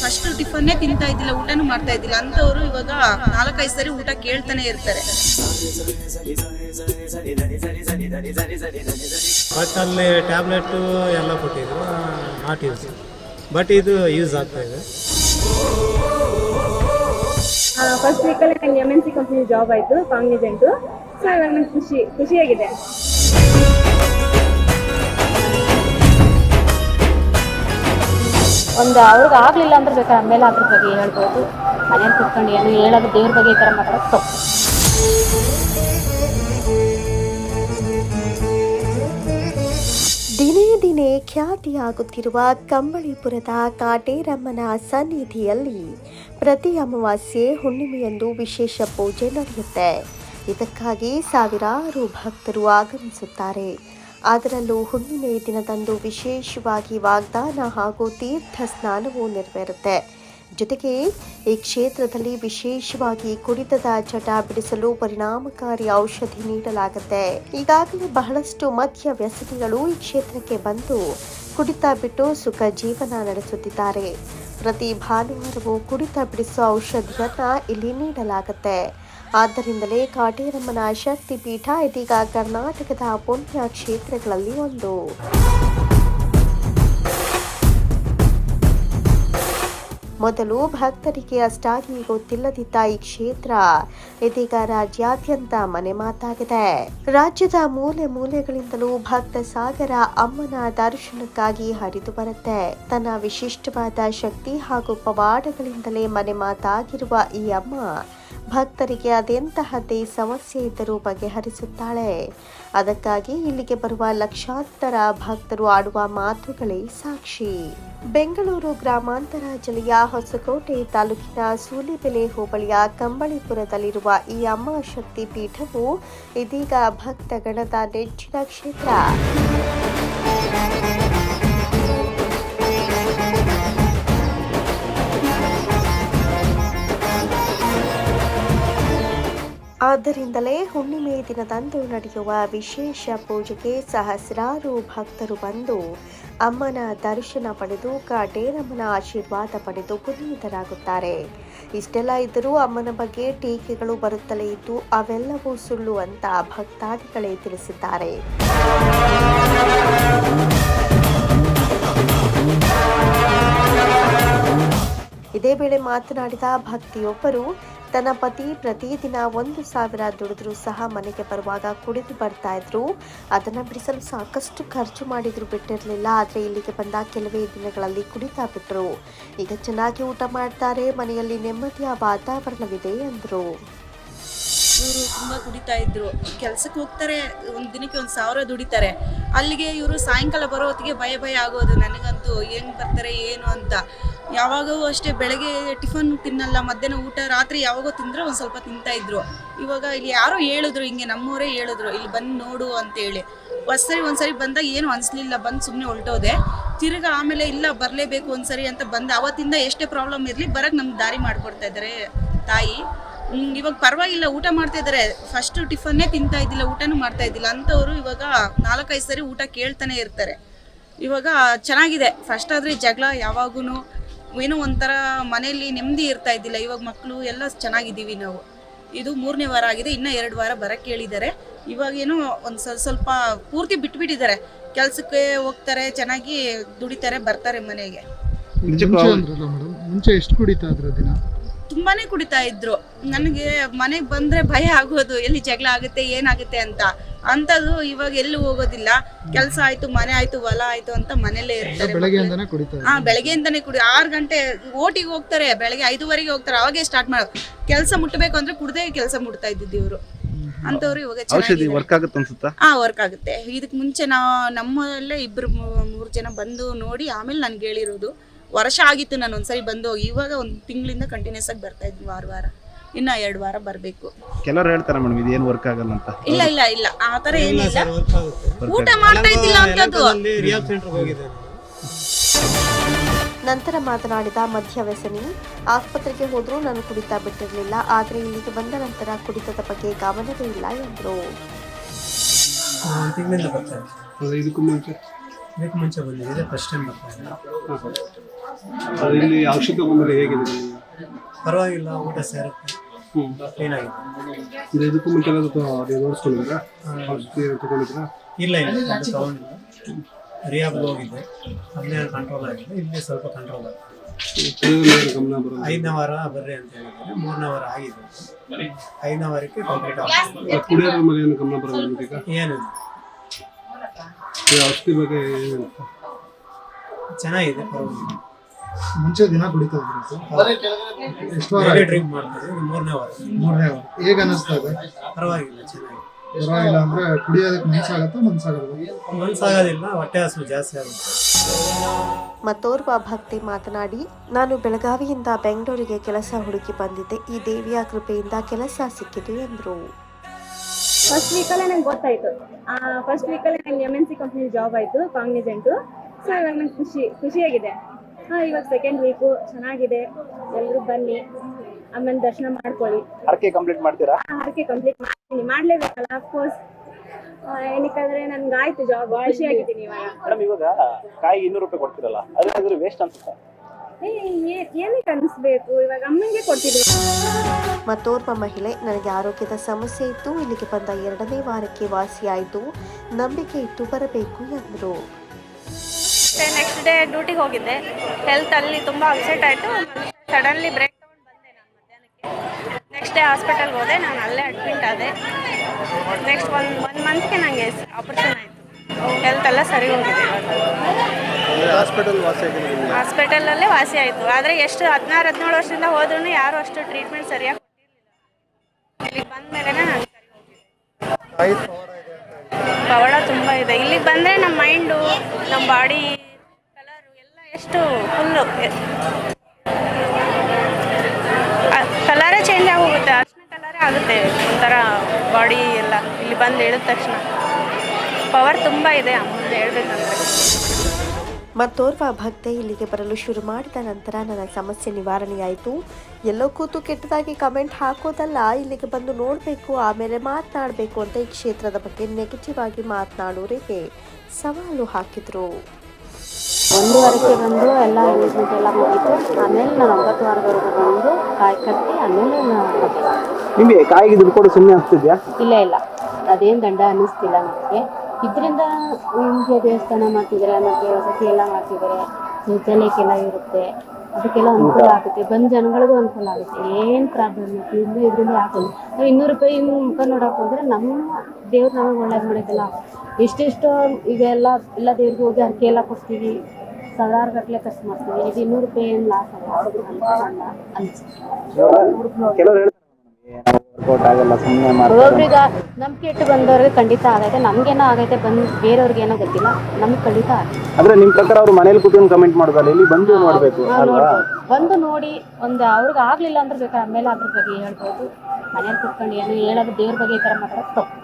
First ಟಿಫನ್ನೇ ತಿಂತಾ ಇದ್ದಿಲ್ಲ ಊಟನೂ ಮಾಡ್ತಾ ಇದ್ದಿಲ್ಲ. ಅಂತವ್ರು ಇವಾಗ ನಾಲ್ಕೈದು ಸರಿ ಊಟ ಕೇಳ್ತಾನೆ ಇರ್ತಾರೆ. ಬಟ್ ಅಲ್ಲಿ ಟ್ಯಾಬ್ಲೆಟು ಎಲ್ಲ ಕೊಟ್ಟಿದ್ರು ನಾಟ್ ಯೂಸ್ ಬಟ್ ಇದು ಯೂಸ್ ಆಗ್ತಾ ಇದೆ. ಫಸ್ಟ್ ವೀಕಲ್ಲಿ ನನಗೆ M N C company job ಆಯಿತು ಕಾಂಗ್ನಿಜೆಂಟು ಸೊ ಇವಾಗ ನಂಗೆ ಖುಷಿ ಖುಷಿಯಾಗಿದೆ. ಒಂದು ಅವ್ರಿಗೆ ಆಗಲಿಲ್ಲ ಅಂದ್ರೆ ಬೇಕಾದ್ರೆ ಆಮೇಲೆ ಅದ್ರ ಬಗ್ಗೆ ಹೇಳ್ಬೋದು. ಮನೇಲಿ ಕುತ್ಕೊಂಡು ಏನು ಹೇಳೋದು ದೇವ್ರ ಬಗ್ಗೆ ಈ ಥರ ಮಾತಾಡೋದು ತಪ್ಪು. ದಿನೇ ದಿನೇ ಖ್ಯಾತಿಯಾಗುತ್ತಿರುವ ಕಂಬಳಿಪುರದ ಕಾಟೇರಮ್ಮನ ಸನ್ನಿಧಿಯಲ್ಲಿ ಪ್ರತಿ ಅಮಾವಾಸ್ಯೆ ಹುಣ್ಣಿಮೆಯಂದು ವಿಶೇಷ ಪೂಜೆ ನಡೆಯುತ್ತೆ. ಇದಕ್ಕಾಗಿ ಸಾವಿರಾರು ಭಕ್ತರು ಆಗಮಿಸುತ್ತಾರೆ. ಅದರಲ್ಲೂ ಹುಣ್ಣಿಮೆ ದಿನದಂದು ವಿಶೇಷವಾಗಿ ವಾಗ್ದಾನ ಹಾಗೂ ತೀರ್ಥ ಸ್ನಾನವು ನೆರವೇರುತ್ತೆ. ಜೊತೆಗೆ ಈ ಕ್ಷೇತ್ರದಲ್ಲಿ ವಿಶೇಷವಾಗಿ ಕುಡಿತದ ಚಟ ಬಿಡಿಸಲು ಪರಿಣಾಮಕಾರಿ ಔಷಧಿ ನೀಡಲಾಗುತ್ತೆ. ಈಗಾಗಲೇ ಬಹಳಷ್ಟು ಮಧ್ಯ ವ್ಯಸನಿಗಳು ಈ ಕ್ಷೇತ್ರಕ್ಕೆ ಬಂದು ಕುಡಿತ ಬಿಟ್ಟು ಸುಖ ಜೀವನ ನಡೆಸುತ್ತಿದ್ದಾರೆ. ಪ್ರತಿ ಭಾನುವಾರವೂ ಕುಡಿತ ಬಿಡಿಸುವ ಔಷಧಿಯನ್ನ ಇಲ್ಲಿ ನೀಡಲಾಗುತ್ತೆ. ಆದ್ದರಿಂದಲೇ ಕಾಟೇರಮ್ಮನ ಶಕ್ತಿ ಪೀಠ ಇದೀಗ ಕರ್ನಾಟಕದ ಪುಣ್ಯ ಕ್ಷೇತ್ರಗಳಲ್ಲಿ ಒಂದು. ಮೊದಲು ಭಕ್ತರಿಗೆ ಅಷ್ಟಾಗಿ ಗೊತ್ತಿಲ್ಲದಿದ್ದ ಈ ಕ್ಷೇತ್ರ ಇದೀಗ ರಾಜ್ಯಾದ್ಯಂತ ಮನೆ ಮಾತಾಗಿದೆ. ರಾಜ್ಯದ ಮೂಲೆ ಮೂಲೆಗಳಿಂದಲೂ ಭಕ್ತ ಸಾಗರ ಅಮ್ಮನ ದರ್ಶನಕ್ಕಾಗಿ ಹರಿದು ಬರುತ್ತೆ. ತನ್ನ ವಿಶಿಷ್ಟವಾದ ಶಕ್ತಿ ಹಾಗೂ ಪವಾಡಗಳಿಂದಲೇ ಮನೆ ಮಾತಾಗಿರುವ ಈ ಅಮ್ಮ ಭಕ್ತರಿಗೆ ಅದೆಂತಹದ್ದೇ ಸಮಸ್ಯೆ ಇದ್ದರೂ ಬಗೆಹರಿಸುತ್ತಾಳೆ. ಅದಕ್ಕಾಗಿ ಇಲ್ಲಿಗೆ ಬರುವ ಲಕ್ಷಾಂತರ ಭಕ್ತರು ಆಡುವ ಮಾತುಗಳೇ ಸಾಕ್ಷಿ. ಬೆಂಗಳೂರು ಗ್ರಾಮಾಂತರ ಜಿಲ್ಲೆಯ ಹೊಸಕೋಟೆ ತಾಲೂಕಿನ ಸೂಲಿಬೆಲೆ ಹೋಬಳಿಯ ಕಂಬಳಿಪುರದಲ್ಲಿರುವ ಈ ಅಮ್ಮ ಶಕ್ತಿ ಪೀಠವು ಇದೀಗ ಭಕ್ತಗಣದ ನೆಚ್ಚಿನ ಕ್ಷೇತ್ರ. ಆದ್ದರಿಂದಲೇ ಹುಣ್ಣಿಮೆ ದಿನದಂದು ನಡೆಯುವ ವಿಶೇಷ ಪೂಜೆಗೆ ಸಹಸ್ರಾರು ಭಕ್ತರು ಬಂದು ಅಮ್ಮನ ದರ್ಶನ ಪಡೆದು ಕಾಟೇರಮ್ಮನ ಆಶೀರ್ವಾದ ಪಡೆದು ಪುನೀತರಾಗುತ್ತಾರೆ. ಇಷ್ಟೆಲ್ಲ ಇದ್ದರೂ ಅಮ್ಮನ ಬಗ್ಗೆ ಟೀಕೆಗಳು ಬರುತ್ತಲೇ ಇದ್ದು ಅವೆಲ್ಲವೂ ಸುಳ್ಳು ಅಂತ ಭಕ್ತಾದಿಗಳೇ ತಿಳಿಸಿದ್ದಾರೆ. ಇದೇ ವೇಳೆ ಮಾತನಾಡಿದ ಭಕ್ತಿಯೊಬ್ಬರು ತನ್ನ ಪತಿ ಪ್ರತಿದಿನ ಒಂದು ಸಾವಿರ ದುಡಿದ್ರು ಸಹ ಮನೆಗೆ ಬರುವಾಗ ಕುಡಿದು ಬರ್ತಾ ಇದ್ರು. ಅದನ್ನ ಬಿಡಿಸಲು ಸಾಕಷ್ಟು ಖರ್ಚು ಮಾಡಿದ್ರು ಬಿಟ್ಟಿರಲಿಲ್ಲ. ಆದ್ರೆ ಇಲ್ಲಿಗೆ ಬಂದ ಕೆಲವೇ ದಿನಗಳಲ್ಲಿ ಕುಡಿತಾ ಬಿಟ್ರು. ಈಗ ಚೆನ್ನಾಗಿ ಊಟ ಮಾಡ್ತಾರೆ. ಮನೆಯಲ್ಲಿ ನೆಮ್ಮದಿಯ ವಾತಾವರಣವಿದೆ ಎಂದ್ರು ಇವರು ತುಂಬಾ ಕುಡಿತಾ ಇದ್ರು. ಕೆಲ್ಸಕ್ಕೆ ಹೋಗ್ತಾರೆ. ಒಂದ್ ದಿನಕ್ಕೆ ಒಂದ್ ಸಾವಿರ ದುಡಿತಾರೆ. ಅಲ್ಲಿಗೆ ಇವರು ಸಾಯಂಕಾಲ ಬರೋ ಹೊತ್ತಿಗೆ ಭಯ ಭಯ ಆಗೋದು. ನನಗಂತೂ ಹೆಂಗ್ ಬರ್ತಾರೆ, ಏನು ಅಂತ. ಯಾವಾಗೂ ಅಷ್ಟೇ ಬೆಳಗ್ಗೆ ಟಿಫನ್ ತಿನ್ನಲ್ಲ, ಮಧ್ಯಾಹ್ನ ಊಟ, ರಾತ್ರಿ ಯಾವಾಗೋ ತಿಂದ್ರೆ ಒಂದು ಸ್ವಲ್ಪ ತಿಂತಾ ಇದ್ರು. ಇವಾಗ ಇಲ್ಲಿ ಯಾರೋ ಹೇಳಿದ್ರು, ಹಿಂಗೆ ನಮ್ಮವರೇ ಹೇಳಿದ್ರು, ಇಲ್ಲಿ ಬಂದು ನೋಡು ಅಂತೇಳಿ. ಒಂದ್ಸರಿ ಒಂದ್ಸರಿ ಬಂದಾಗ ಏನು ಅನಿಸ್ಲಿಲ್ಲ, ಬಂದು ಸುಮ್ಮನೆ ಹೊಲ್ಟೋದೆ. ತಿರ್ಗಾ ಆಮೇಲೆ ಇಲ್ಲ, ಬರಲೇಬೇಕು ಒಂದ್ಸರಿ ಅಂತ ಬಂದ ಅವತ್ತಿಂದ ಎಷ್ಟೇ ಪ್ರಾಬ್ಲಮ್ ಇರಲಿ ಬರೋಕ್ಕೆ ನಮ್ಗೆ ದಾರಿ ಮಾಡ್ಕೊಡ್ತಾ ಇದ್ದಾರೆ ತಾಯಿ. ಇವಾಗ ಪರವಾಗಿಲ್ಲ, ಊಟ ಮಾಡ್ತಾ ಇದ್ದಾರೆ ಫಸ್ಟ್ ಟಿಫನ್ನೇ ತಿಂತಾ ಇದ್ದಿಲ್ಲ, ಊಟನೂ ಮಾಡ್ತಾ ಇದ್ದಿಲ್ಲ. ಅಂತವ್ರು ಇವಾಗ ನಾಲ್ಕೈದು ಸರಿ ಊಟ ಕೇಳ್ತಾನೆ ಇರ್ತಾರೆ. ಇವಾಗ ಚೆನ್ನಾಗಿದೆ. ಫಸ್ಟ್ ಆದ್ರೆ ಜಗಳ ಯಾವಾಗೂ ಏನೋ ಒಂಥರ ಮನೆಯಲ್ಲಿ ನೆಮ್ಮದಿ ಇರ್ತಾ ಇದ್ದಿಲ್ಲ. ಇವಾಗ ಮಕ್ಕಳು ಎಲ್ಲ ಚೆನ್ನಾಗಿದ್ದೀವಿ ನಾವು. ಇದು ಮೂರನೇ ವಾರ ಆಗಿದೆ. ಇನ್ನ ಎರಡು ವಾರ ಬರಕ್ಕೆ ಹೇಳಿದ್ದಾರೆ ಇವಾಗೇನೋ ಒಂದು ಸ್ವಲ್ಪ ಸ್ವಲ್ಪ ಪೂರ್ತಿ ಬಿಟ್ಬಿಟ್ಟಿದ್ದಾರೆ. ಕೆಲಸಕ್ಕೆ ಹೋಗ್ತಾರೆ ಚೆನ್ನಾಗಿ ದುಡಿತಾರೆ ಬರ್ತಾರೆ ಮನೆಗೆ. ಮುಂಚೆ ಎಷ್ಟು ಕುಡಿತಾ ಇದ್ರು ದಿನ? ತುಂಬಾನೇ ಕುಡಿತಾ ಇದ್ರು. ನನಗೆ ಮನೆಗೆ ಬಂದ್ರೆ ಭಯ ಆಗೋದು ಎಲ್ಲಿ ಜಗಳ ಆಗುತ್ತೆ ಏನಾಗುತ್ತೆ ಅಂತ. ಅಂತದ್ದು ಇವಾಗ ಎಲ್ಲೂ ಹೋಗೋದಿಲ್ಲ. ಕೆಲಸ ಆಯ್ತು ಮನೆ ಆಯ್ತು ಹೊಲ ಆಯ್ತು ಅಂತ ಮನೇಲೇ ಇರ್ತಾರೆ ಹಾ ಬೆಳಗ್ಗೆಯಿಂದಾನೇ ಕುಡಿ ಆರು ಗಂಟೆ ಓಟಿಗೆ ಹೋಗ್ತಾರೆ ಬೆಳಗ್ಗೆ ಐದುವರೆಗೆ ಹೋಗ್ತಾರೆ ಅವಾಗೇ ಸ್ಟಾರ್ಟ್ ಮಾಡೋದು ಕೆಲಸ ಮುಟ್ಟಬೇಕು ಅಂದ್ರೆ ಕುಡ್ದೇ ಕೆಲಸ ಮುಟ್ತಾ ಇದ್ದಿದ್ದು ಇವರು. ಅಂತವ್ರು ಇವಾಗ ಔಷಧಿ ವರ್ಕ್ ಆಗುತ್ತೆ ಅನ್ಸುತ್ತಾ? ಹಾ ವರ್ಕ್ ಆಗುತ್ತೆ. ಇದಕ್ಕೆ ಮುಂಚೆ ನಾ ನಮ್ಮಲ್ಲೇ ಇಬ್ರು ಮೂರು ಜನ ಬಂದು ನೋಡಿ ಆಮೇಲೆ ನನ್ಗೆ ಹೇಳಿರೋದು. ವರ್ಷ ಆಗಿತ್ತು ನಾನು ಒಂದ್ಸರಿ ಬಂದು ಹೋಗಿ. ಇವಾಗ ಒಂದು ತಿಂಗಳಿಂದ ಕಂಟಿನ್ಯೂಸ್ ಆಗಿ ಬರ್ತಾ ಇದ್ದೀನಿ ವಾರ ವಾರ. ಇನ್ನ ಎರಡು ವಾರ ಬರಬೇಕು. ಕೆಲವರು ಹೇಳ್ತಾರೆ ಮೇಡಮ್ ಇದು ಏನು ವರ್ಕ್ ಆಗಲ್ಲ ಅಂತ. ಇಲ್ಲ ಇಲ್ಲ ಇಲ್ಲ. ಆ ಥರ ಏನಿಲ್ಲ. ಸರ್ ಊಟ ಮಾಡ್ತಾ ಇದ್ದಿಲ್ಲ ಅಂತದ್ದು. ನಂತರ ಮಾತನಾಡಿದ ಮಧ್ಯ ವ್ಯಸನಿ ಆಸ್ಪತ್ರೆಗೆ ಹೋದರೂ ನಾನು ಕುಡಿತಾ ಬಿಟ್ಟಿರಲಿಲ್ಲ ಆದರೆ ಇಲ್ಲಿಗೆ ಬಂದ ನಂತರ ಕುಡಿತದ ಬಗ್ಗೆ ಗಮನವೇ ಇಲ್ಲ ಎಂದರು. ಇದಕ್ಕೂ ಮುಂಚೆ? ಇದಕ್ಕೆ ಮುಂಚೆ ಬಂದಿದೆ. ಫಸ್ಟ್ ಟೈಮ್ ಬರ್ತಾ ಅದು ಇಲ್ಲಿ ಔಷಧಿ ತಗೊಂಡ್ರೆ ಹೇಗಿದೆ? ಪರವಾಗಿಲ್ಲ ಊಟ ಸೇರುತ್ತೆ. ಕ್ಲೀನಾಗಿದೆ ಇದು ಇದಕ್ಕೂ ಮುಂಚೆ ಏನಾದ್ರು ನೀವು ಔಷಧಿ ಏನಾದ್ರು ತಗೊಂಡಿದ್ದೀರಾ? ಇಲ್ಲ ಇಲ್ಲ ಅದು ತಗೊಂಡಿಲ್ಲ. ರಿಯಾಬ್ಗೆ ಹೋಗಿದ್ದೆ ಅಲ್ಲೇ ಕಂಟ್ರೋಲ್ ಆಗಿದೆ. ಇಲ್ಲಿ ಸ್ವಲ್ಪ ಕಂಟ್ರೋಲ್ ಆಗಿದೆ. ಕುಡಿಯೋದ್ರಲ್ಲಿ ಏನು ಗಮನ ಬರೋದು ಐದನೇ ವಾರ ಬರ್ರಿ ಅಂತ ಹೇಳಿದ್ರೆ ಮೂರನೇ ವಾರ ಆಗಿದೆ. ಐದನೇ ವಾರಕ್ಕೆ ಕಂಪ್ಲೀಟ್ ಕುಡಿಯೋದ್ರ ಮೇಲೆ ಏನು ಗಮನ ಬರೋದು ನಿಮಗೆ ಈಗ? ಏನಿಲ್ಲ ಈ ಔಷಧಿ ಬಗ್ಗೆ ಏನು ಹೇಳ್ತಾ? ಚೆನ್ನಾಗಿದೆ ಪರವಾಗಿಲ್ಲ. ಮುಂಚೆ ದಿನ ಕುಡಿತಾ ಇದ್ರಿ ಎಷ್ಟು ವಾರ ಡ್ರಿಂಕ್ ಮಾಡ್ತಾರೆ ಮೂರನೇ ವಾರ. ಮೂರನೇ ವಾರ. ಹೇಗೆ ಅನ್ನಿಸ್ತಾ ಇದೆ? ಪರವಾಗಿಲ್ಲ ಚೆನ್ನಾಗಿದೆ. ಪರವಾಗಿಲ್ಲ ಅಂದ್ರೆ ಕುಡಿಯೋದಕ್ಕೆ ಮನ್ಸಾಗತ್ತಾ ಮನ್ಸಾಗಲ್ಲ ಮನ್ಸಾಗೋದಿಲ್ಲ ಹೊಟ್ಟೆ ಹಸು ಜಾಸ್ತಿ ಆಗುತ್ತೆ. ಮತ್ತೋರ್ವ ಭಕ್ತಿ ಮಾತನಾಡಿ ನಾನು ಬೆಳಗಾವಿಯಿಂದ ಬೆಂಗಳೂರಿಗೆ ಕೆಲಸ ಹುಡುಕಿ ಬಂದಿದ್ದೆ. ಈ ದೇವಿಯ ಕೃಪೆಯಿಂದ ಕೆಲಸ ಸಿಕ್ಕಿತು ಎಂದರು. ಫಸ್ಟ್ ವೀಕಲ್ಲೇ ನಂಗೆ ಗೊತ್ತಾಯ್ತು. ಫಸ್ಟ್ ವೀಕಲ್ಲೇ ನಂಗೆ M N C company job ಆಯಿತು ಕಾಂಗ್ನಿಜೆಂಟು ಸೊ ಇವಾಗ ನಂಗೆ ಖುಷಿ ಖುಷಿಯಾಗಿದೆ. ಹಾಂ ಇವಾಗ ಸೆಕೆಂಡ್ ವೀಕು ಚೆನ್ನಾಗಿದೆ. ಎಲ್ಲರೂ ಬನ್ನಿ. ಆಮೇಲೆ ದರ್ಶನ ಮಾಡ್ಕೊಳ್ಳಿ. ಹರಕೆ ಕಂಪ್ಲೀಟ್ ಮಾಡ್ತೀರಾ? ಹರಕೆ ಕಂಪ್ಲೀಟ್ ಮಾಡ್ತೀನಿ. ಮಾಡಲೇಬೇಕಲ್ಲ ಅಫ್ಕೋರ್ಸ್ ಏನಕ್ಕಂದ್ರೆ ನನ್ಗೆ ಆಯ್ತು ಜಾಬ್ ಖುಷಿಯಾಗಿದ್ದೀನಿ ಇವಾಗ. ಮೇಡಮ್ ಇವಾಗ ಕಾಯಿ ಇನ್ನೂರು ರೂಪಾಯಿ ಕೊಡ್ತಿರಲ್ಲ ಅದ್ರ ವೇಸ್ಟ್ ಅನ್ಸುತ್ತೆ? ಏ, ಏ- ಏನಕ್ಕೆ ಅನಿಸ್ಬೇಕು? ಇವಾಗ ಅಮ್ಮಂಗೆ ಕೊಟ್ಟಿದ್ದೀನಿ ಮತ್ತೋರ್ವ ಮಹಿಳೆ ನನಗೆ ಆರೋಗ್ಯದ ಸಮಸ್ಯೆ ಇತ್ತು. ಇಲ್ಲಿಗೆ ಬಂದ ಎರಡನೇ ವಾರಕ್ಕೆ ವಾಸಿಯಾಯಿತು. ನಂಬಿಕೆ ಇಟ್ಟು ಬರಬೇಕು ಎಂದರು. ನೆಕ್ಸ್ಟ್ ಡೇ ಡ್ಯೂಟಿಗೆ ಹೋಗಿದ್ದೆ. ಹೆಲ್ತ್ ಅಲ್ಲಿ ತುಂಬ ಅಪ್ಸೆಟ್ ಆಯಿತು. ಸಡನ್ಲಿ ಬ್ರೇಕ್ ಡೌನ್ ಬಂದೆ ನಾನು ಮಧ್ಯಾಹ್ನಕ್ಕೆ. ನೆಕ್ಸ್ಟ್ ಡೇ ಹಾಸ್ಪಿಟಲ್ಗೆ ಹೋದೆ ನಾನು ಅಲ್ಲೇ ಅಡ್ಮಿಟ್ ಆದೆ. ನೆಕ್ಸ್ಟ್ ಒನ್ ಒನ್ ಮಂತ್ಗೆ ನನಗೆ ಆಪರೇಷನ್ ಆಯಿತು. ಹೆಲ್ತ್ ಎಲ್ಲ ಸರಿ ಹೋಗಿದೆ ಹಾಸ್ಪಿಟಲಲ್ಲೇ ವಾಸಿ ಆಯಿತು. ಆದರೆ ಎಷ್ಟು ಹದಿನಾರು ಹದಿನೇಳು ವರ್ಷದಿಂದ ಹೋದ್ರೂ ಯಾರೂ ಅಷ್ಟು ಟ್ರೀಟ್ಮೆಂಟ್ ಸರಿಯಾಗಿ ಕೊಟ್ಟಿರಲಿಲ್ಲ. ಇಲ್ಲಿಗೆ ಬಂದ ಮೇಲೆ ನಾನು ಸರಿ ಹೋಗಿದೆ ಪವಾಡ ತುಂಬ ಇದೆ. ಇಲ್ಲಿಗೆ ಬಂದರೆ ನಮ್ಮ ಮೈಂಡು ನಮ್ಮ ಬಾಡಿ ಎಷ್ಟು ಫುಲ್ಲು ಕಲರೇ ಚೇಂಜ್ ಆಗೋಗುತ್ತೆ. ಅರ್ಶಿನ ಕಲರೇ ಆಗುತ್ತೆ. ಒಂಥರ ಬಾಡಿ ಎಲ್ಲ. ಇಲ್ಲಿ ಬಂದು ಹೇಳಿದ ತಕ್ಷಣ. ಪವರ್ ತುಂಬ ಇದೆ. ಅಮ್ಮಂದು ಹೇಳ್ಬೇಕಂದ್ರೆ ಮತ್ತೋರ್ವ ಭಕ್ತೆ ಇಲ್ಲಿಗೆ ಬರಲು ಶುರು ಮಾಡಿದ ನಂತರ ನನ್ನ ಸಮಸ್ಯೆ ನಿವಾರಣೆಯಾಯಿತು. ಎಲ್ಲೋ ಕೂತು ಕೆಟ್ಟದಾಗಿ ಕಮೆಂಟ್ ಹಾಕೋದಲ್ಲ. ಇಲ್ಲಿಗೆ ಬಂದು ನೋಡಬೇಕು, ಆಮೇಲೆ ಮಾತನಾಡಬೇಕು ಅಂತ ಈ ಕ್ಷೇತ್ರದ ಬಗ್ಗೆ ನೆಗೆಟಿವ್ ಆಗಿ ಮಾತನಾಡೋರಿಗೆ ಸವಾಲು ಹಾಕಿದರು. ಒಂದೂವರೆಗೆ ಬಂದು ಎಲ್ಲ ಎಂಗೇಜ್ಮೆಂಟ್ ಎಲ್ಲ ಮುಗೀತು. ಆಮೇಲೆ ನಾನು ಒಂಬತ್ತು ವಾರದವರೆಗೆ ಬಂದು ಕಾಯಿ ಕಟ್ಟಿ ಆಮೇಲೆ ನಿಮಗೆ ಕಾಯಿಗೆ ದುಡ್ಡು ಕೊಡು ಸುಮ್ಮನೆ ಆಗ್ತಿದ್ಯಾ? ಇಲ್ಲ ಇಲ್ಲ. ಅದೇನು ದಂಡ ಅನ್ನಿಸ್ತಿಲ್ಲ ನನಗೆ ಇದರಿಂದ ನಿಮಗೆ ದೇವಸ್ಥಾನ ಮಾಡ್ತಿದ್ದಾರೆ ಮತ್ತು ವಸತಿ ಎಲ್ಲ ಮಾಡ್ತಿದ್ದಾರೆ ಶೌಚಾಲಯಕ್ಕೆಲ್ಲ ಇರುತ್ತೆ. ಅದಕ್ಕೆಲ್ಲ ಅನುಕೂಲ ಆಗುತ್ತೆ. ಬಂದ ಜನಗಳಿಗೂ ಅನುಕೂಲ ಆಗುತ್ತೆ. ಏನು ಪ್ರಾಬ್ಲಮ್ ಇಲ್ಲ. ಇದರಿಂದ ಆಗಲ್ಲ ನಾವು ಇನ್ನೂರು ರೂಪಾಯಿ ಮುಖ ನೋಡೋಕೆ ಹೋದರೆ ನಮ್ಮ ದೇವ್ರು ನಮಗೆ ಒಳ್ಳೇದು ಮಾಡಿದ್ದಲ್ಲ ಎಷ್ಟೆಷ್ಟೋ ಈಗ ಎಲ್ಲ ಎಲ್ಲ ದೇವ್ರಿಗೆ ಹೋಗಿ ಅರ್ಕೆ ಎಲ್ಲ ಕೊಡ್ತೀವಿ. ಸಾವಿರಾರು ಗಟ್ಟಲೆ ಖರ್ಚು ಮಾಡ್ತೀವಿ. ಇದು ಇನ್ನೂರು ರೂಪಾಯಿ ಏನು ಲಾಸ್ ಒಬ್ರಿಗೆ ಅನ್ಸುತ್ತೆ. ಒಬ್ಬೊಬ್ರಿಗೆ ನಂಬಿಕೆ ಇಟ್ಟು ಬಂದವ್ರಿಗೆ ಖಂಡಿತ ಆಗೈತೆ ನಮ್ಗೇನೋ ಆಗೈತೆ ಬಂದು ಬೇರೆಯವ್ರಿಗೆ ಏನೋ ಗೊತ್ತಿಲ್ಲ. ನಮ್ಗೆ ಖಂಡಿತ ಆಗೈತೆ ಅಂದ್ರೆ ನಿಮ್ ಪ್ರಕಾರ ಅವ್ರು ಮನೇಲಿ ಕೂತ್ಕೊಂಡು ಕಮೆಂಟ್ ಮಾಡೋದಲ್ಲ? ಇಲ್ಲಿ ಬಂದು ನೋಡ್ಬೇಕು ಬಂದು ನೋಡಿ ಒಂದು ಅವ್ರಿಗೆ ಆಗ್ಲಿಲ್ಲ ಅಂದ್ರೆ ಬೇಕಾದ್ರೆ ಆಮೇಲೆ ಅದ್ರ ಬಗ್ಗೆ ಹೇಳ್ಬೋದು. ಮನೇಲಿ ಕುತ್ಕೊಂಡು ಏನು ಹೇಳೋದು ದೇವ್ರ ಬಗ್ಗೆ ಈ ಥರ ಮಾತಾಡೋದು ತಪ್ಪು.